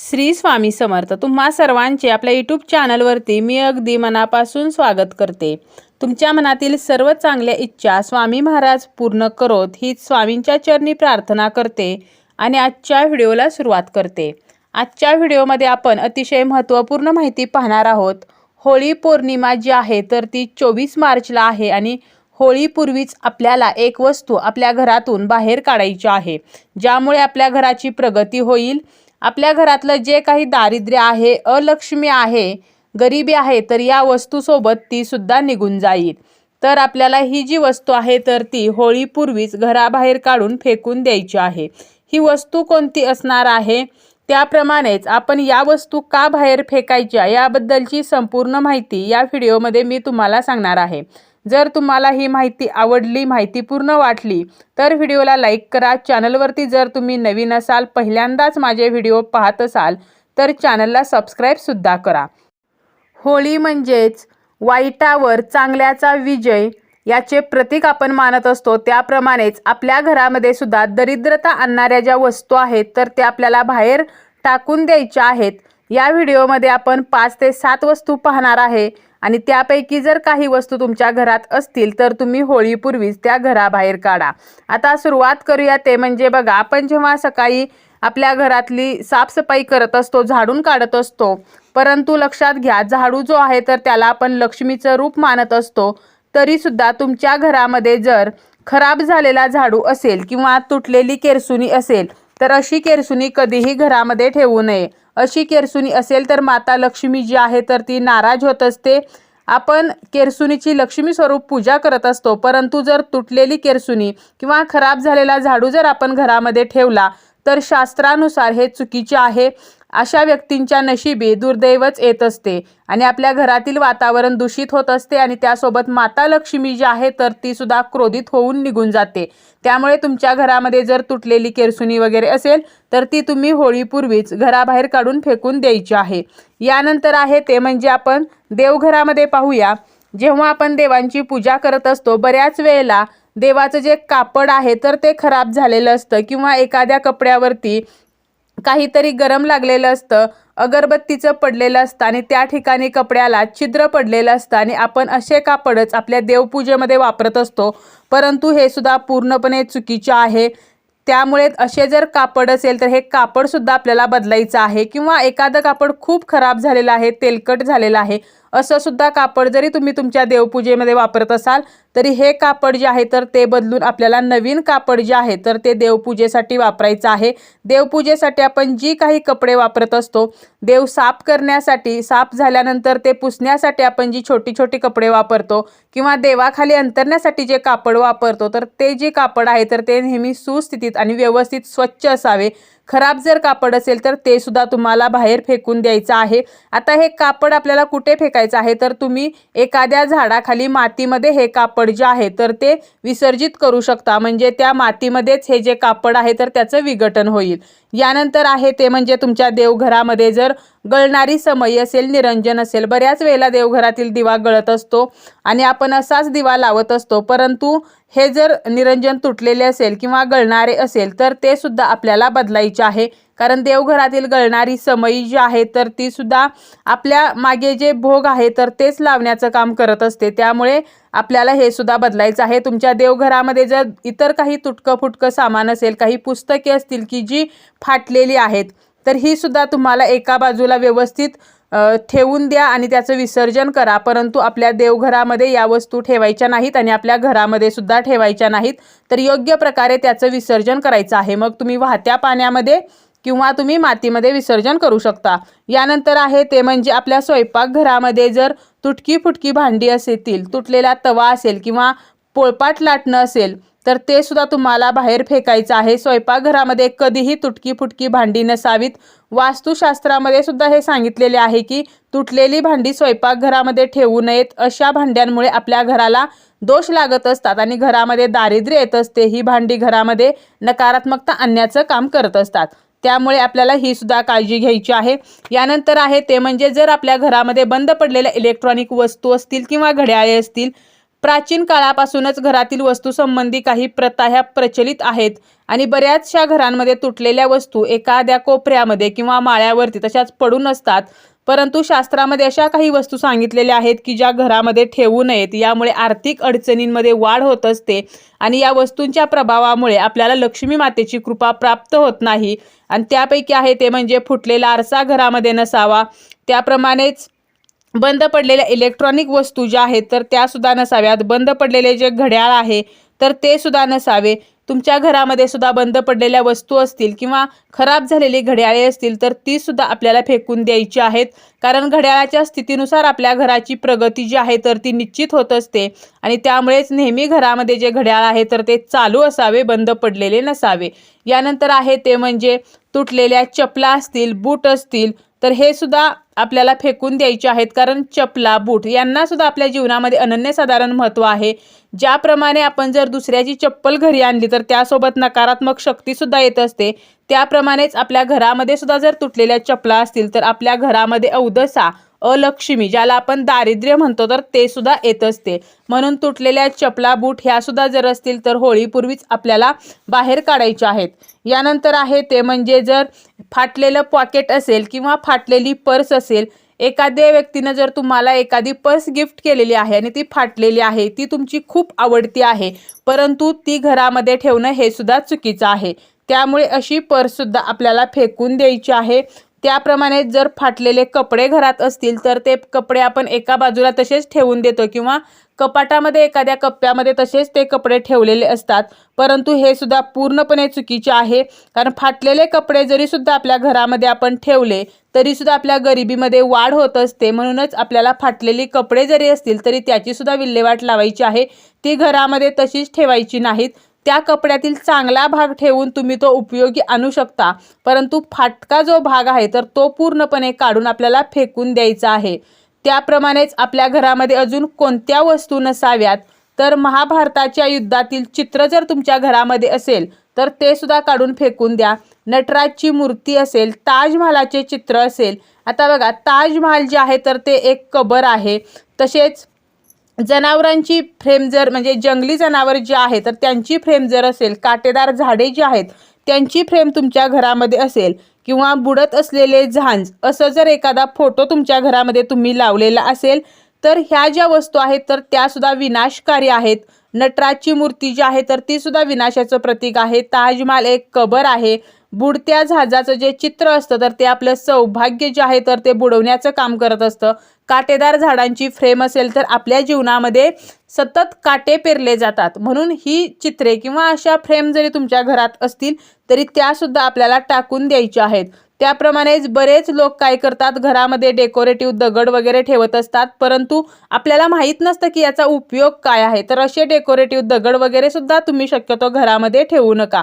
श्री स्वामी समर्थ तुम्हा सर्वांचे आपल्या यूट्यूब चॅनलवरती मी अगदी मनापासून स्वागत करते. तुमच्या मनातील सर्व चांगल्या इच्छा स्वामी महाराज पूर्ण करोत ही स्वामींच्या चरणी प्रार्थना करते आणि आजच्या व्हिडिओला सुरुवात करते. आजच्या व्हिडिओमध्ये आपण अतिशय महत्त्वपूर्ण माहिती पाहणार आहोत. होळी पौर्णिमा जी आहे तर ती चोवीस मार्चला आहे आणि होळीपूर्वीच आपल्याला एक वस्तू आपल्या घरातून बाहेर काढायची आहे. ज्यामुळे आपल्या घराची प्रगती होईल. आपल्या घरातलं जे काही दारिद्र्य आहे अलक्ष्मी आहे गरिबी आहे तर या वस्तूसोबत ती सुद्धा निघून जाईल. तर आपल्याला ही जी वस्तू आहे तर ती होळीपूर्वीच घराबाहेर काढून फेकून द्यायची आहे. ही वस्तू कोणती असणार आहे? त्याप्रमाणेच आपण या वस्तू का बाहेर फेकायच्या याबद्दलची संपूर्ण माहिती या व्हिडिओमध्ये मी तुम्हाला सांगणार आहे. जर तुम्हाला ही माहिती आवडली माहितीपूर्ण वाटली तर व्हिडिओला लाईक करा. चॅनलवरती जर तुम्ही नवीन असाल पहिल्यांदाच माझे व्हिडिओ पाहत असाल तर चॅनलला सबस्क्राईबसुद्धा करा. होळी म्हणजेच वाईटावर चांगल्याचा विजय याचे प्रतीक आपण मानत असतो. त्याप्रमाणेच आपल्या घरामध्ये सुद्धा दरिद्रता आणणाऱ्या ज्या वस्तू आहेत तर त्या आपल्याला बाहेर टाकून द्यायच्या आहेत. या व्हिडिओमध्ये आपण पाच ते सात वस्तू पाहणार आहे. आणि त्यापैकी जर काही वस्तू तुमच्या घरात असतील तर तुम्ही होळीपूर्वीच त्या घराबाहेर काढा. आता सुरुवात करूया ते म्हणजे बघा आपण जेव्हा सकाळी आपल्या घरातली साफसफाई करत असतो झाडून काढत असतो परंतु लक्षात घ्या झाडू जो आहे तर त्याला आपण लक्ष्मीचं रूप मानत असतो तरीसुद्धा तुमच्या घरामध्ये जर खराब झालेला झाडू असेल किंवा तुटलेली केरसुनी असेल तर अशी केरसुनी कधीही घरामध्ये ठेवू नये. अशी केरसुनी असेल तर माता लक्ष्मी जी आहे तर ती नाराज होत असते. आपण केरसुनीची लक्ष्मी स्वरूप पूजा करत असतो. परंतु जर तुटलेली केरसुनी किंवा खराब झालेला झाडू जर आपण घरामध्ये ठेवला तर शास्त्रानुसार हे चुकीचे आहे. अशा व्यक्तींच्या नशिबी दुर्दैवच येत असते आणि आपल्या घरातील वातावरण दूषित होत असते आणि त्यासोबत माता लक्ष्मी जी आहे तर ती सुद्धा क्रोधित होऊन निघून जाते. त्यामुळे तुमच्या घरामध्ये जर तुटलेली केरसुनी वगैरे असेल तर ती तुम्ही होळीपूर्वीच घराबाहेर काढून फेकून द्यायची आहे. यानंतर आहे ते म्हणजे आपण देवघरामध्ये पाहूया. जेव्हा आपण देवांची पूजा करत असतो बऱ्याच वेळेला देवाचं जे कापड आहे तर ते खराब झालेलं असतं किंवा एखाद्या कपड्यावरती काहीतरी गरम लागलेलं असतं अगरबत्तीचं पडलेलं असतं आणि त्या ठिकाणी कपड्याला छिद्र पडलेलं असतं आणि आपण असे कापडच आपल्या देवपूजेमध्ये वापरत असतो. परंतु हे सुद्धा पूर्णपणे चुकीचे आहे. त्यामुळे असे जर कापड असेल तर हे कापडसुद्धा आपल्याला बदलायचं आहे किंवा एखादं कापड खूप खराब झालेलं आहे तेलकट झालेलं आहे असं सुद्धा कापड जरी तुम्ही तुमच्या देवपूजेमध्ये वापरत असाल तरी हे कापड जे आहे तर ते बदलून आपल्याला नवीन कापड जे आहे तर ते देवपूजेसाठी वापरायचं आहे. देवपूजेसाठी आपण जी काही कपडे वापरत असतो देव साफ करण्यासाठी साफ झाल्यानंतर ते पुसण्यासाठी आपण जी छोटी छोटी कपडे वापरतो किंवा देवाखाली अंतरण्यासाठी जे कापड वापरतो तर ते जे कापड आहे तर ते नेहमी सुस्थितीत आणि व्यवस्थित स्वच्छ असावे. खराब जर कापड असेल तर ते सुद्धा तुम्हाला बाहेर फेकून द्यायचं आहे. आता हे कापड आपल्याला कुठे फेकायचं आहे? तर तुम्ही एखाद्या झाडाखाली मातीमध्ये हे कापड जे आहे तर ते विसर्जित करू शकता. म्हणजे त्या मातीमध्येच हे जे कापड आहे तर त्याचं विघटन होईल. यानंतर आहे ते म्हणजे तुमच्या देवघरामध्ये जर गळणारी समय असेल निरंजन असेल बऱ्याच वेळेला देवघरातील दिवा गळत असतो आणि आपण असाच दिवा लावत असतो. परंतु हे जर निरंजन तुटलेले असेल किंवा गळणारे असेल तर ते सुद्धा आपल्याला बदलायचे आहे. कारण देवघरातील गळणारी समई जी आहे तर ती सुद्धा आपल्या मागे जे भोग आहे तर तेच लावण्याचं काम करत असते. त्यामुळे आपल्याला हे सुद्धा बदलायचं आहे. तुमच्या देवघरामध्ये जर इतर काही तुटकं फुटकं सामान असेल काही पुस्तके असतील की जी फाटलेली आहेत तर ही सुद्धा तुम्हाला एका बाजूला व्यवस्थित ठेवून द्या आणि त्याचं विसर्जन करा. परंतु आपल्या देवघरामध्ये या वस्तू ठेवायच्या नाहीत आणि आपल्या घरामध्ये सुद्धा ठेवायच्या नाहीत तर योग्य प्रकारे त्याचं विसर्जन करायचं आहे. मग तुम्ही वाहत्या पाण्यामध्ये किंवा तुम्ही मातीमध्ये विसर्जन करू शकता. यानंतर आहे ते म्हणजे आपल्या स्वयंपाकघरामध्ये जर तुटकी फुटकी भांडी असतील तुटलेला तवा असेल किंवा पोळपाट लाटणं असेल तर ते सुद्धा तुम्हाला बाहेर फेकायचं आहे. स्वयंपाकघरामध्ये कधीही तुटकी फुटकी भांडी नसावीत. वास्तुशास्त्रामध्ये सुद्धा हे सांगितलेले आहे की तुटलेली भांडी स्वयंपाकघरामध्ये ठेवू नयेत. अशा भांड्यांमुळे आपल्या घराला दोष लागत असतात आणि घरामध्ये दारिद्र्य येत असते. ही भांडी घरामध्ये नकारात्मकता आणण्याचं काम करत असतात. त्यामुळे आपल्याला ही सुद्धा काळजी घ्यायची आहे. यानंतर आहे ते म्हणजे जर आपल्या घरामध्ये बंद पडलेल्या इलेक्ट्रॉनिक वस्तू असतील किंवा घड्याळे असतील प्राचीन काळापासूनच घरातील वस्तूसंबंधी काही प्रथा ह्या प्रचलित आहेत आणि बऱ्याचशा घरांमध्ये तुटलेल्या वस्तू एखाद्या कोपऱ्यामध्ये किंवा माळ्यावरती तशाच पडून असतात. परंतु शास्त्रामध्ये अशा काही वस्तू सांगितलेल्या आहेत की ज्या घरामध्ये ठेवू नयेत यामुळे आर्थिक अडचणींमध्ये वाढ होत असते आणि या वस्तूंच्या प्रभावामुळे आपल्याला लक्ष्मी मातेची कृपा प्राप्त होत नाही. आणि त्यापैकी आहे ते म्हणजे फुटलेला आरसा घरामध्ये नसावा. त्याप्रमाणेच बंद पडलेल्या इलेक्ट्रॉनिक वस्तू ज्या आहेत तर त्यासुद्धा नसाव्यात. बंद पडलेले जे घड्याळ आहे तर ते सुद्धा नसावे. तुमच्या घरामध्ये सुद्धा बंद पडलेल्या वस्तू असतील किंवा खराब झालेली घड्याळे असतील तर ती सुद्धा आपल्याला फेकून द्यायची आहेत. कारण घड्याळाच्या स्थितीनुसार आपल्या घराची प्रगती जी आहे तर ती निश्चित होत असते. आणि त्यामुळेच नेहमी घरामध्ये जे घड्याळ आहे तर ते चालू असावे बंद पडलेले नसावे. यानंतर आहे ते म्हणजे तुटलेल्या चपला असतील बूट असतील तर हे सुद्धा आपल्याला फेकून द्यायचे आहेत कारण चपला बूट यांनासुद्धा आपल्या जीवनामध्ये अनन्यसाधारण महत्त्व आहे. ज्याप्रमाणे आपण जर दुसऱ्याची चप्पल घरी आणली तर त्यासोबत नकारात्मक शक्तीसुद्धा येत असते. त्याप्रमाणेच आपल्या घरामध्ये सुद्धा जर तुटलेल्या चपला असतील तर आपल्या घरामध्ये अवदसा अलक्ष्मी ज्याला आपण दारिद्र्य म्हणतो तर ते सुद्धा येत असते. म्हणून तुटलेल्या चपला बूट ह्या सुद्धा जर असतील तर होळीपूर्वीच आपल्याला बाहेर काढायच्या आहेत. यानंतर आहे ते म्हणजे जर फाटलेलं पॉकेट असेल किंवा फाटलेली पर्स असेल एखाद्या व्यक्तीनं जर तुम्हाला एखादी पर्स गिफ्ट केलेली आहे आणि ती फाटलेली आहे ती तुमची खूप आवडती आहे परंतु ती घरामध्ये ठेवणं हे सुद्धा चुकीचं आहे. त्यामुळे अशी पर्ससुद्धा आपल्याला फेकून द्यायची आहे. त्याप्रमाणे जर फाटलेले कपडे घरात असतील तर ते कपडे आपण एका बाजूला तसेच ठेवून देतो किंवा कपाटामध्ये एखाद्या कप्प्यामध्ये तसेच ते कपडे ठेवलेले असतात. परंतु हे सुद्धा पूर्णपणे चुकीचे आहे. कारण फाटलेले कपडे जरी सुद्धा आपल्या घरामध्ये आपण ठेवले तरी सुद्धा आपल्या गरिबीमध्ये वाढ होत असते. म्हणूनच आपल्याला फाटलेली कपडे जरी असतील तरी त्याची सुद्धा विल्हेवाट लावायची आहे. ती घरामध्ये तशीच ठेवायची नाहीत. त्या कपड्यातील चांगला भाग ठेवून तुम्ही तो उपयोगी आणू शकता. परंतु फाटका जो भाग आहे तर तो पूर्णपणे काढून आपल्याला फेकून द्यायचा आहे. त्याप्रमाणेच आपल्या घरामध्ये अजून कोणत्या वस्तू नसाव्यात? तर महाभारताच्या युद्धातील चित्र जर तुमच्या घरामध्ये असेल तर ते सुद्धा काढून फेकून द्या. नटराजची मूर्ती असेल ताजमहालाचे चित्र असेल. आता बघा ताजमहाल जे आहे तर ते एक कबर आहे. तसेच जनावरांची फ्रेम जर म्हणजे जंगली जनावर जे आहे तर त्यांची फ्रेम जर असेल काटेदार झाडे जी आहेत त्यांची फ्रेम तुमच्या घरामध्ये असेल किंवा बुडत असलेले झांज असं जर एखादा फोटो तुमच्या घरामध्ये तुम्ही लावलेला असेल तर ह्या ज्या वस्तू आहेत तर त्यासुद्धा विनाशकारी आहेत. नटराजची मूर्ती जी आहे तर ती सुद्धा विनाशाचं प्रतीक आहे. ताजमहाल एक कबर आहे. बुडत्या जहाजाचं जे चित्र असतं तर ते आपलं सौभाग्य जे आहे तर ते बुडवण्याचं काम करत असतं. काटेदार झाडांची फ्रेम असेल तर आपल्या जीवनामध्ये सतत काटे पेरले जातात. म्हणून ही चित्रे किंवा अशा फ्रेम जरी तुमच्या घरात असतील तरी त्यासुद्धा आपल्याला टाकून द्यायच्या आहेत. त्याप्रमाणेच बरेच लोक काय करतात? घरामध्ये डेकोरेटिव्ह दगड वगैरे ठेवत असतात. परंतु आपल्याला माहीत नसतं की याचा उपयोग काय आहे. तर असे डेकोरेटिव्ह दगड वगैरे सुद्धा तुम्ही शक्यतो घरामध्ये ठेवू नका.